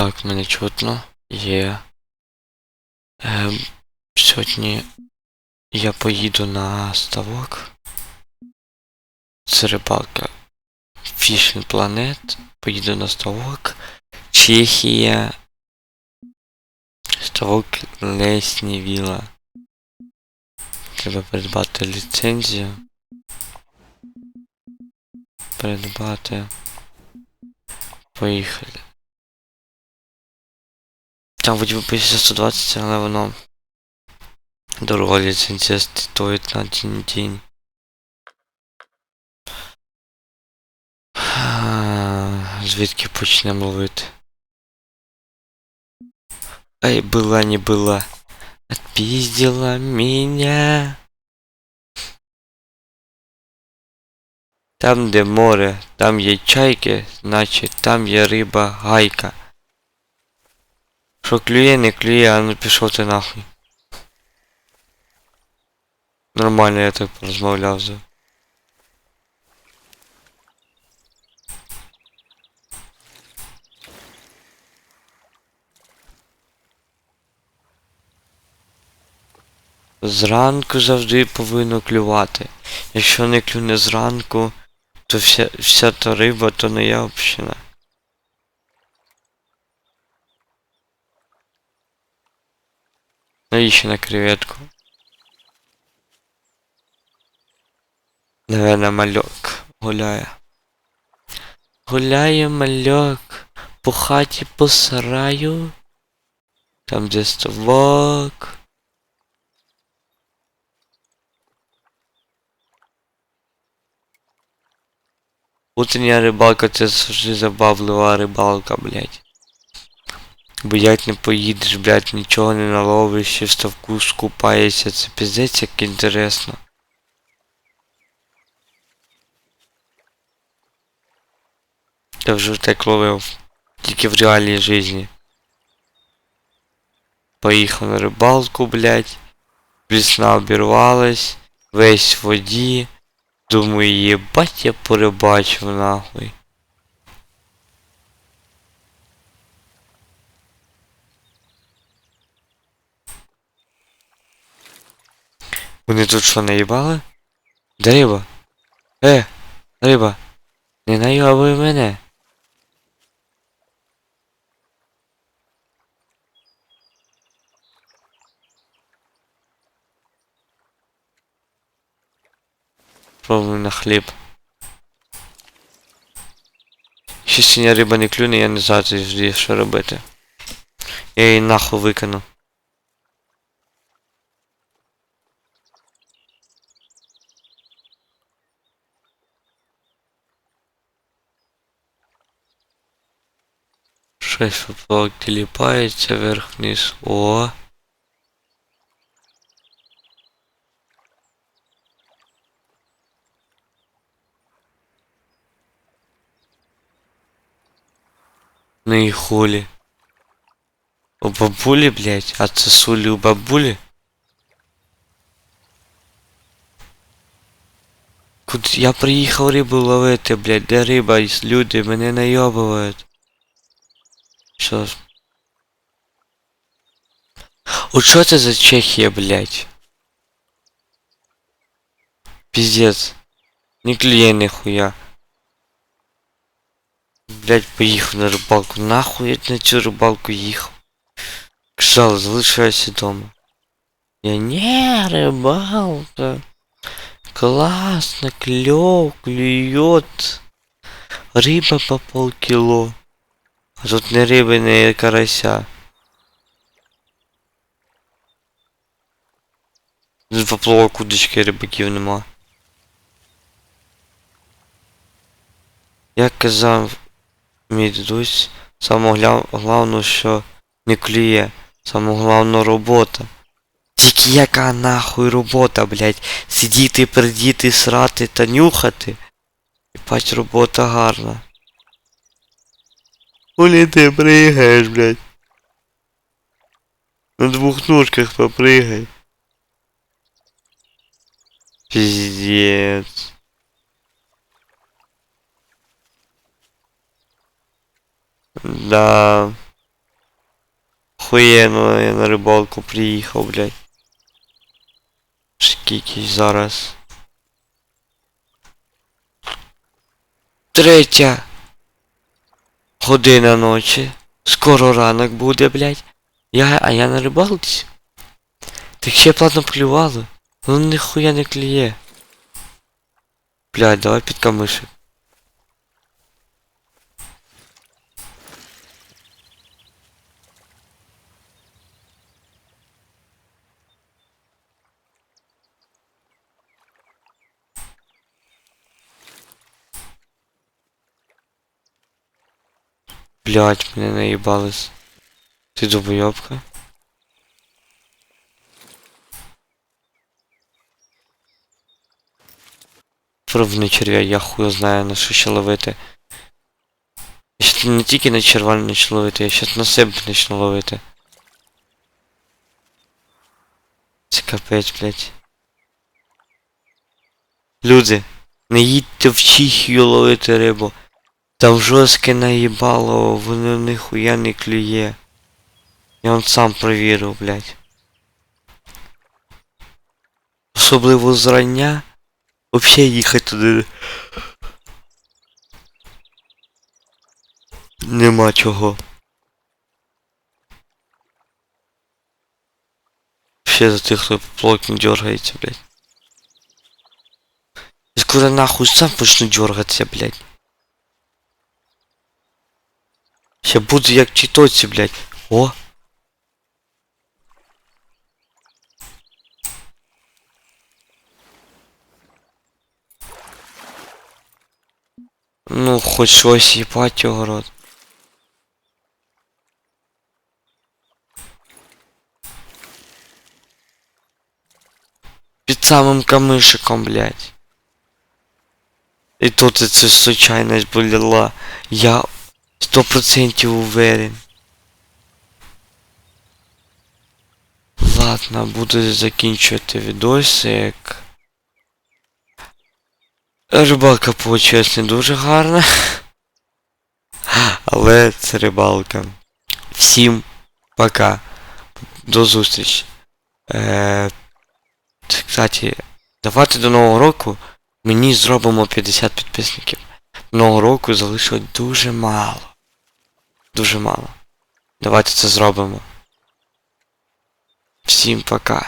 Так, мене чутно. Є. Ем, сьогодні я поїду на ставок. Це рибалка Fishing Planet. Поїду на ставок. Чехія. Ставок Лесні Віла. Треба придбати ліцензію. Придбати. Поїхали. Там вроді би пише 120, але воно дорога ліцензія стоїть на один день. Звідки почнемо ловити? Ай, была не была. Отпиздила меня. Там, де море, там є чайки, значить там є риба гайка. Що клює, не клює, а ну пішов ти нахуй. Нормально я так порозмовляв вже. Зранку завжди повинно клювати. Якщо не клюне зранку, то вся, вся та риба то не я община. Навіщо на креветку? Наверно, мальок гуляє. Гуляє мальок по хаті по сараю. Там де ставок. Утрення рибалка це завжди забавлива рибалка, блядь. Бо не поїдеш, блядь, нічого не наловиш, ще в ставку скупаєшся, це піздець як інтересно. Я вже так ловив. Тільки в реальній житті. Поїхав на рибалку, блядь. Весна обірвалась, весь в воді. Думаю, єбать я порибачив нахуй. Вони тут що наїбали? Де риба? Е, риба, не наїбуй мене. Пробуй на хліб. Ще синя риба не клюне, я не знаю, що робити. Я її нахуй викину. Щось поплавок тіліпається вверх-вниз. О! Ну і хулі. У бабулі, блядь, а це у бабулі? Куди я приїхав рибу ловити, блядь, де риба, люди мене найобують. Що ж? От що це за Чехія, блядь? Пиздец. Не клює нихуя. Блять, поїхав на рибалку. Нахуй я на цю рибалку їхав. Кшал, залишайся дома. Я не рибалка. Классно, клёв, клюет. Риба по полкило. А тут не риби, не карася. Тут поплавок удочки рибаків нема. Як казав мій дідусь, саме головне, що не клює. Саме головна робота. Тільки яка нахуй робота, блядь. Сидіти, пердіти, срати та нюхати. Єбать, робота гарна. Куди ти пригаєш, блядь? На двох ножках попригай. Пиздец. Да. охуєнно я на рибалку приїхав, блядь. Скільки зараз. Третя година ночі. Скоро ранок буде, блядь. Я, а я на рибалці. Так ще платно плювало. Ну ніхуя не клює. Блядь, давай під камишек. Блять, мене наїбались. Ти долбойобка? Пробний черв'я, я хуй знаю на що ще ловити. Я ще не тільки на червань почну ловити, я щас на себе почну ловити. Це капець, блять. Люди, не їдьте в Чехію ловити рибу. Там жорстке наїбало, воно ніхуя не клює. Я он сам провірив, блядь. Особливо зрання. Вообще їхати туди. Нема чого. Ще за тих, хто плотно дергається, блядь. Я скоро нахуй сам почну дергатися, блядь. Ще буду як читоці, блядь. О! Ну, хоч щось їбать його рот. Під самим камишиком, блядь. І тут це случайність була. Я сто процентів уверен. Ладно, буду закінчувати відосик. Рибалка получилась не дуже гарна. Але це рибалка. Всім пока. До зустрічі. Е, кстати, давайте до нового року мені зробимо 50 підписників. Нового року залишилось дуже мало. Дуже мало. Давайте це зробимо. Всім пока.